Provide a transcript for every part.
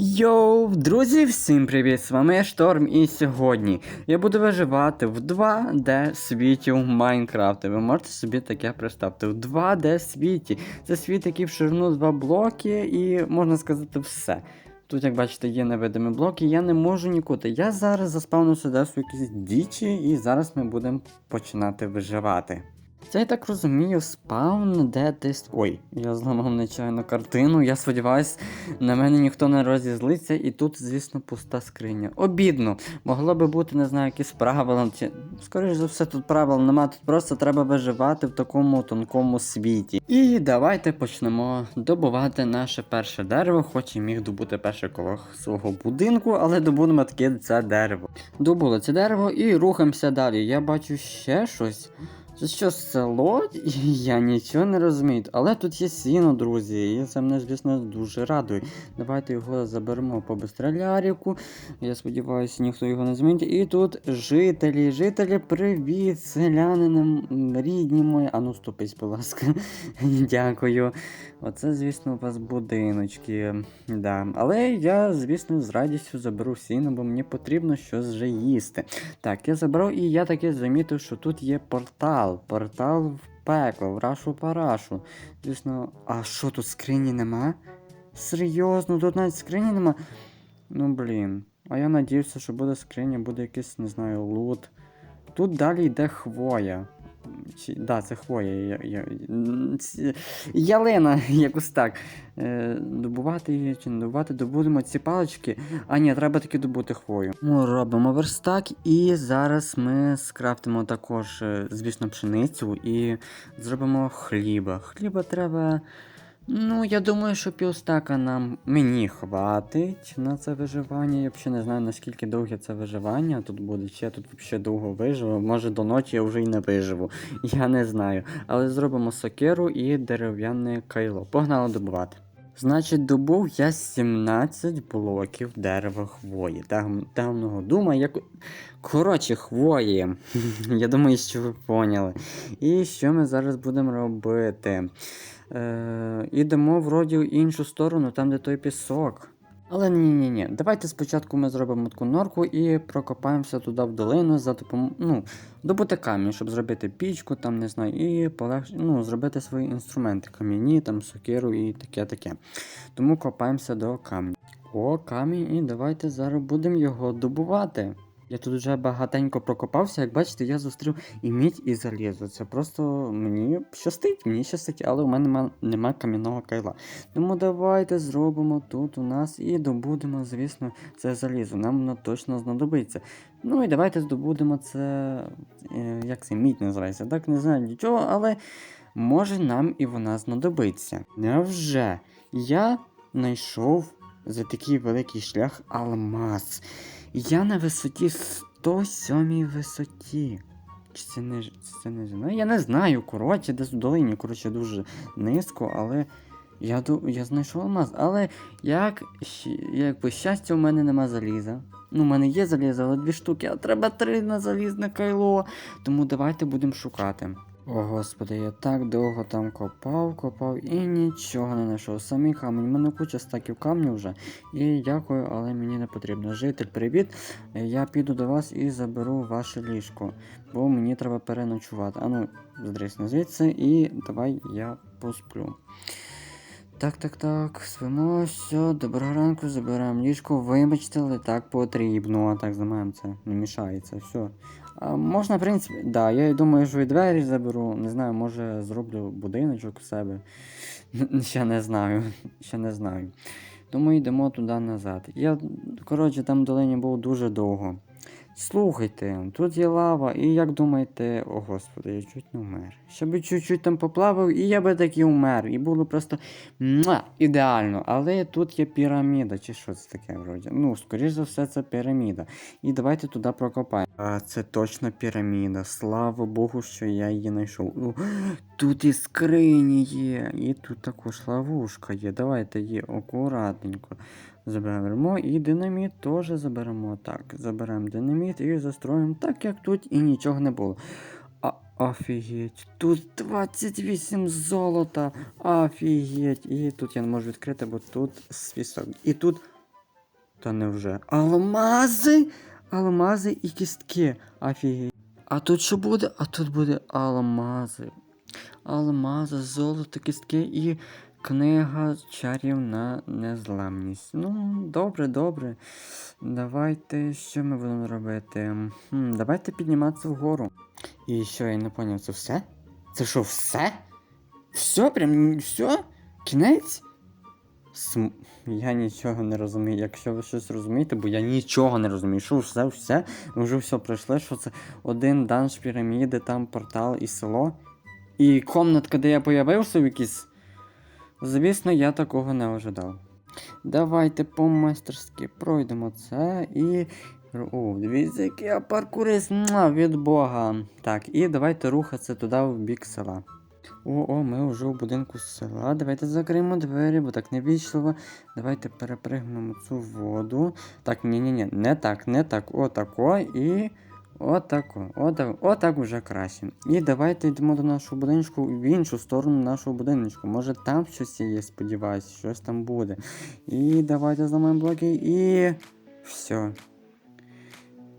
Йоу, друзі, всім привіт! З вами Шторм, і сьогодні я буду виживати в 2D світі у Майнкрафті. Ви можете собі таке представити. В 2D світі. Це світ, який в ширину два блоки, і можна сказати все. Тут, як бачите, є невидимі блоки, я не можу нікуди. Я зараз заспавнив сюди в якісь дічі, і зараз ми будемо починати виживати. Це я так розумію, спаун де десь. Ой, я зламав нечайно картину. Я сподіваюсь, на мене ніхто не розізлиться, і тут, звісно, пуста скриня. Обідно. Могло би бути, не знаю, якісь правила. Чи... Скоріше за все, тут правил нема, тут просто треба виживати в такому тонкому світі. І давайте почнемо добувати наше перше дерево, хоч і міг добути перше коло свого будинку, але добудемо таке це дерево. Добули це дерево і рухаємося далі. Я бачу ще щось. Що село? Я нічого не розумію. Але тут є сіно, друзі, і це мене, звісно, дуже радує. Давайте його заберемо по бестреляріку. Я сподіваюся, ніхто його не змінить. І тут жителі, жителі, привіт, селянини, рідні мої. Ану, ступись, будь ласка. Дякую. Оце, звісно, у вас будиночки. Да. Але я, звісно, з радістю заберу сіно, бо мені потрібно щось вже їсти. Так, я забрав і я таки замітив, що тут є портал. Портал в пекло, в рашу парашу. Звісно, а що тут скрині нема? Серйозно, тут навіть скрині нема. Ну блін. А я надіявся, що буде скриня, буде якийсь, не знаю, лут. Тут далі йде хвоя. Чи, да, це хвоя. Я, я, ялина, якось так. Е, добувати її чи не добувати, добудемо ці палички. А ні, треба таки добути хвою. Ми робимо верстак, і зараз ми скрафтимо також, е, звісно, пшеницю і зробимо хліба. Хліба треба. Ну, я думаю, що півстака нам мені хватить на це виживання. Я взагалі не знаю, наскільки довге це виживання тут буде. Чи я тут взагалі довго виживу. Може до ночі я вже й не виживу. Я не знаю. Але зробимо сокиру і дерев'яне кайло. Погнали добувати. Значить, добув я 17 блоків дерева хвої. Тем- Темного дума, як. Коротше, хвої. Я думаю, що ви поняли. І що ми зараз будемо робити? Е, ідемо вроді в іншу сторону, там де той пісок. Але ні, ні. Давайте спочатку ми зробимо таку норку і прокопаємося туди в долину за допомогою. Ну, добути камінь, щоб зробити пічку, там не знаю, і полегш... ну, зробити свої інструменти кам'яні, там сокиру і таке таке. Тому копаємося до камня. О, камінь, і давайте зараз будемо його добувати. Я тут вже багатенько прокопався, як бачите, я зустрів і мідь, і залізо. Це просто мені щастить, мені щастить, але у мене нема, кам'яного кайла. Тому давайте зробимо тут у нас і добудемо, звісно, це залізо. Нам воно точно знадобиться. Ну і давайте здобудемо це. е, Як це мідь називається? Так не знаю нічого, але може нам і вона знадобиться. Невже? Я знайшов за такий великий шлях алмаз. Я на висоті 107 висоті. Чи це не ж- це не ну, я не знаю, коротше, десь в долині, коротше, дуже низько, але я я знайшов алмаз. Але як якби щастя, у мене нема заліза. Ну, у мене є залізо, але дві штуки, а треба три на залізне кайло. Тому давайте будемо шукати. О, господи, я так довго там копав, копав і нічого не знайшов. Самі камінь. У мене куча стаків камню вже. І дякую, але мені не потрібно. Житель, привіт. Я піду до вас і заберу ваше ліжко, бо мені треба переночувати. Ану, здрисни звідси і давай я посплю. Так, так, так, спимо, все, доброго ранку, забираємо ліжко, вибачте, але так потрібно. А так знімаємо це, не мішається, все. А можна, в принципі, да, я думаю, що і двері заберу. Не знаю, може зроблю будиночок у себе. Ще не знаю. Ще не знаю. Тому йдемо туди назад. Я, коротше, там в долині був дуже довго. Слухайте, тут є лава, і як думаєте, о господи, я чуть не вмер. Ще би чуть-чуть там поплавав, і я би таки вмер. І було просто муа, ідеально. Але тут є піраміда, чи що це таке вроді. Ну, скоріш за все, це піраміда. І давайте туди прокопаємо. А це точно піраміда. Слава Богу, що я її знайшов. Тут і скрині є, і тут також ловушка є. Давайте її акуратненько заберемо. І динаміт теж заберемо. Так, заберемо динаміт і застроїмо так, як тут і нічого не було. А, офігеть, тут 28 золота. Офігеть. І тут я не можу відкрити, бо тут свісок. І тут Та невже? Алмази! Алмази і кістки. Офігеть. А тут що буде? А тут буде алмази. Алмази, золото, кістки і книга чарів на незламність. Ну, добре, добре. Давайте, що ми будемо робити? Хм, давайте підніматися вгору. І що, я не поняв, це все? Це що, все? Все? Прям все? Кінець? См... Я нічого не розумію. Якщо ви щось розумієте, бо я нічого не розумію. Що все, все, ми вже все пройшли, що це один данж піраміди, там портал і село. І комнатка, де я появився в якийсь. Звісно, я такого не ожидав. Давайте по-майстерськи пройдемо це і. О, дивіться, який я паркурист від Бога. Так, і давайте рухатися туди в бік села. О, о, ми вже у будинку села. Давайте закриємо двері, бо так невічливо. Давайте перепригнемо цю воду. Так, ні-ні-ні, не так, не так. Отако і. Отако. Отак, отак уже краще. І давайте йдемо до нашого будиночку в іншу сторону нашого будиночку. Може там щось є, сподіваюся, щось там буде. І давайте зламаємо блоки і. Все.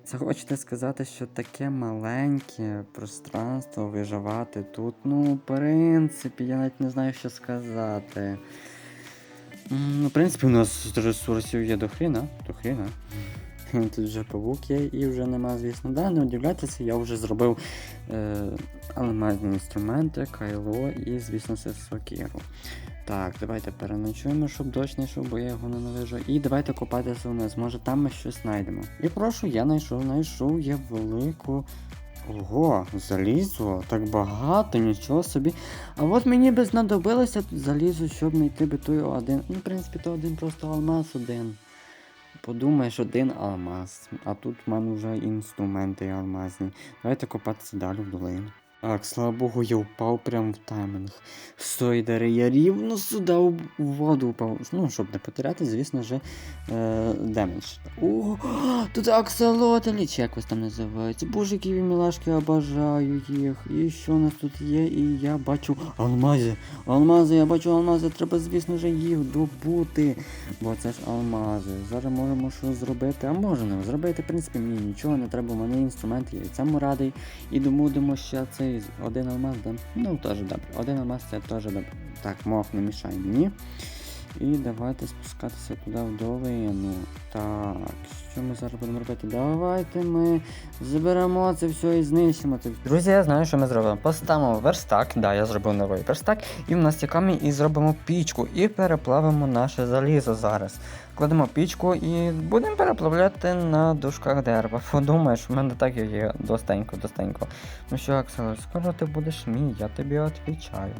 Це хочете сказати, що таке маленьке пространство виживати тут. Ну, в принципі, я навіть не знаю, що сказати. Ну, в принципі, у нас ресурсів є до хріна. До хріна. Тут вже павук є і вже нема, звісно. Да, не удивляйтеся, я вже зробив е, алмазні інструменти, кайло і, звісно, це сокиру. Так, давайте переночуємо, щоб дощ не йшов, бо я його ненавижу. І давайте копатися вниз. Може там ми щось знайдемо. І прошу, я знайшов, знайшов я велику. Ого, залізо, так багато, нічого собі. А от мені би знадобилося залізо, щоб знайти би той один. Ну, в принципі, то один просто алмаз один. Подумаєш, один алмаз. А тут в мене вже інструменти алмазні. Давайте копатися далі в долину. Так, слава Богу, я впав прямо в таймінг. Сойдери, я рівно сюди в воду впав. Ну, щоб не потеряти, звісно ж, е, демедж. О, тут акселотелі, чи якось там називається. Боже, які ви мілашки, обожаю їх. І що у нас тут є? І я бачу алмази. Алмази, я бачу алмази, треба, звісно ж, їх добути. Бо це ж алмази. Зараз можемо що зробити. А можемо зробити, в принципі, мені нічого не треба, у мене інструмент є. Цьому радий. І домудемо ще цей один алмаз, да? Ну, теж добре. Один алмаз це теж добре. Так, мох не мішай мені. І давайте спускатися туди в долину. Так, що ми зараз будемо робити? Давайте ми заберемо це все і знищимо це. Друзі, я знаю, що ми зробимо. Поставимо верстак, да, я зробив новий верстак, і в нас камінь, і зробимо пічку, і переплавимо наше залізо зараз. Кладемо пічку і будемо переплавляти на дужках дерева. Подумаєш, в мене так є достенько, достенько. Ну що, Аксель, скоро ти будеш мій, я тобі відповідаю.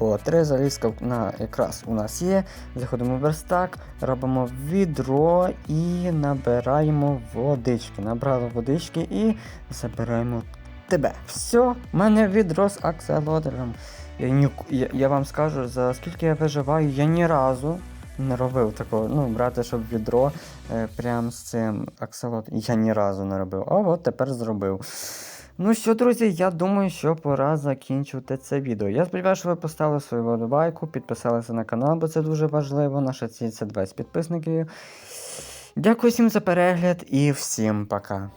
О, три залізка на якраз у нас є. Заходимо в верстак, робимо відро і набираємо водички. Набрали водички і забираємо тебе. Все, в мене відро з акселотером. Я, я, я вам скажу, за скільки я виживаю, я ні разу не робив такого. Ну, брати, щоб відро е, прям з цим акселотером. Я ні разу не робив. А от тепер зробив. Ну що, друзі, я думаю, що пора закінчувати це відео. Я сподіваюся, що ви поставили свою вподобайку, підписалися на канал, бо це дуже важливо. Наша ціль це 20 підписників. Дякую всім за перегляд і всім пока.